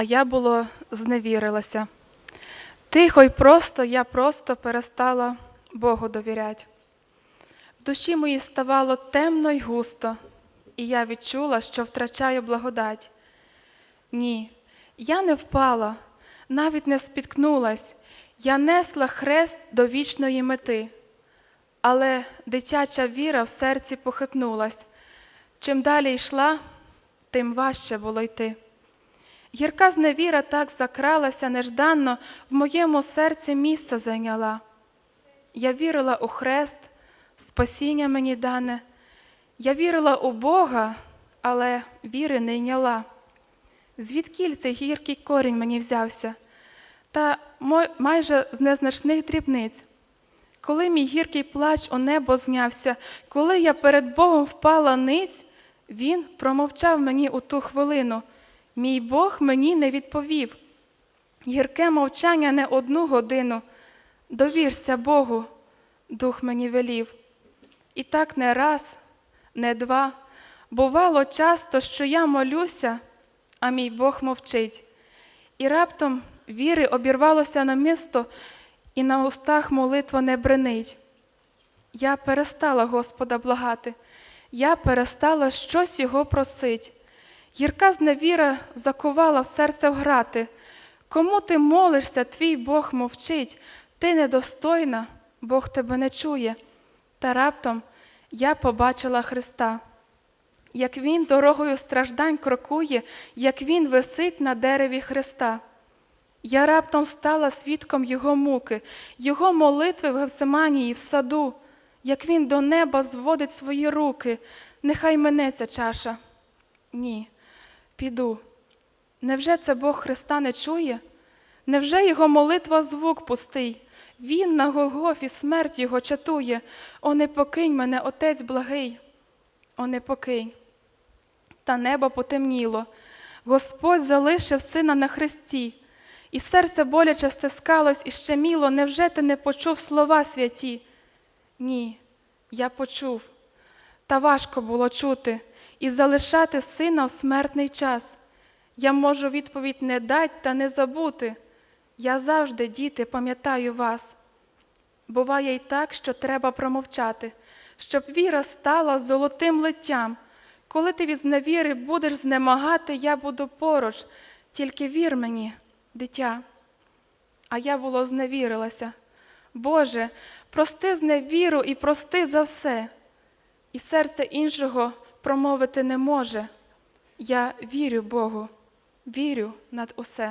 а я було зневірилася. Тихо й просто я просто перестала Богу довірять. В душі моїй ставало темно й густо, і я відчула, що втрачаю благодать. Ні, я не впала, навіть не спіткнулась, я несла хрест до вічної мети. Але дитяча віра в серці похитнулась. Чим далі йшла, тим важче було йти. Гірка зневіра так закралася нежданно, в моєму серці місце зайняла. Я вірила у хрест, спасіння мені дане. Я вірила у Бога, але віри не йняла. Звідкіль цей гіркий корінь мені взявся, та майже з незначних дрібниць. Коли мій гіркий плач у небо знявся, коли я перед Богом впала ниць, Він промовчав мені у ту хвилину. Мій Бог мені не відповів. Гірке мовчання не одну годину. Довірся Богу, дух мені велів. І так не раз, не два. Бувало часто, що я молюся, а мій Бог мовчить. І раптом віри обірвалося на місто, і на устах молитва не бренить. Я перестала Господа благати, я перестала щось Його просить. Гірка зневіра закувала в серце вграти. Кому ти молишся, твій Бог мовчить, ти недостойна, Бог тебе не чує. Та раптом я побачила Христа, як Він дорогою страждань крокує, як Він висить на дереві Христа. Я раптом стала свідком Його муки, Його молитви в Гевсиманії в саду, як Він до неба зводить свої руки, нехай мене ця чаша. Ні, піду. Невже це Бог Христа не чує? Невже Його молитва звук пустий? Він на Голгофі смерть Його чатує. О, не покинь мене, Отець благий, о, не покинь. Та небо потемніло. Господь залишив сина на хресті, і серце боляче стискалось і щеміло. Невже ти не почув слова святі? Ні, я почув. Та важко було чути і залишати сина в смертний час. Я можу відповідь не дать та не забути. Я завжди, діти, пам'ятаю вас. Буває й так, що треба промовчати, щоб віра стала золотим литтям. Коли ти від зневіри будеш знемагати, я буду поруч, тільки вір мені, дитя. А я було зневірилася. Боже, прости зневіру і прости за все. І серце іншого промовити не може. Я вірю Богу, вірю над усе.